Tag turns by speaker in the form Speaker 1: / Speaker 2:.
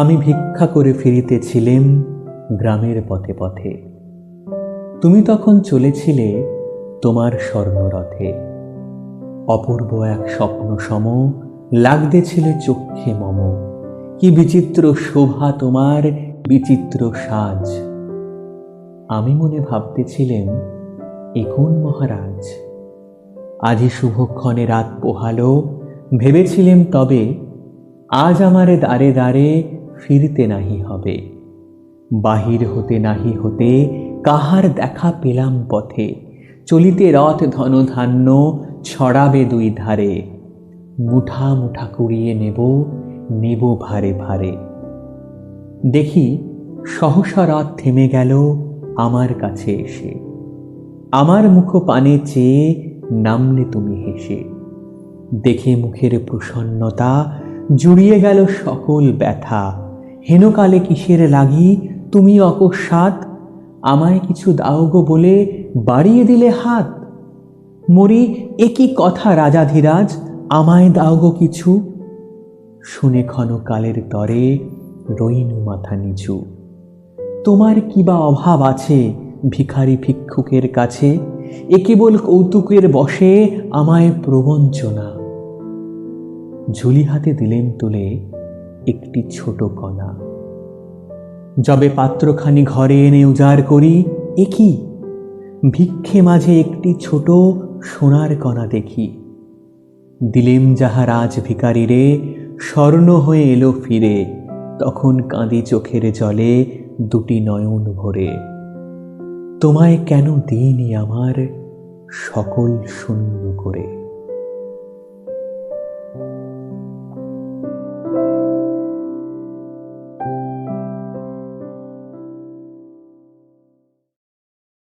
Speaker 1: আমি ভিক্ষা করে ফিরিতেছিলেম গ্রামের পথে পথে। তুমি তখন চলেছিলে তোমার স্বর্ণরথে। অপূর্ব এক স্বপ্ন সম লাগতেছিল চক্ষে মম। কি বিচিত্র শোভা তোমার, বিচিত্র সাজ। আমি মনে ভাবতেছিলেম একুন মহারাজ? আজি শুভক্ষণে রাত পোহালো, ভেবেছিলেম তবে, আজ আমারে দ্বারে দ্বারে ফিরতে নাহি হবে। বাহির হতে নাহি হতে কাহার দেখা পেলাম পথে। চলিতে রথ ধনধান্য ছড়াবে দুই ধারে। মুঠা মুঠা কুড়িয়ে নেব নেব ভারে ভারে। দেখি, সহসা রথ থেমে গেল আমার কাছে এসে। আমার মুখ পানে চেয়ে নামলে তুমি হেসে। দেখে মুখের প্রসন্নতা জুড়িয়ে গেল সকল ব্যথা। হেনকালে কিসের লাগি তুমি অকস্মাৎ? আমায় কিছু দাও গো বলে বাড়িয়ে দিলে হাত। মরি একই কথা রাজাধিরাজ আমায় দাও গো কিছু। শুনে ক্ষণকালের তরে রইনু মাথা নিচু। তোমার কি বা অভাব আছে ভিখারি ভিক্ষুকের কাছে? এ কেবল কৌতুকের বসে আমায় প্রবঞ্চনা। ঝুলি হাতে দিলেন তুলে একটি ছোট কণা যবে পাত্রখানি ঘরে এনে উজাড় করি, এ কি? ভিক্ষে মাঝে একটি ছোট সোনার কণা দেখি। দিলেম যাহা রাজ ভিকারিরে স্বর্ণ হয়ে এলো ফিরে, তখন কাঁদি চোখের জলে দুটি নয়ন ভরে। তোমায় কেন দিইনি আমার সকল শূন্য করে?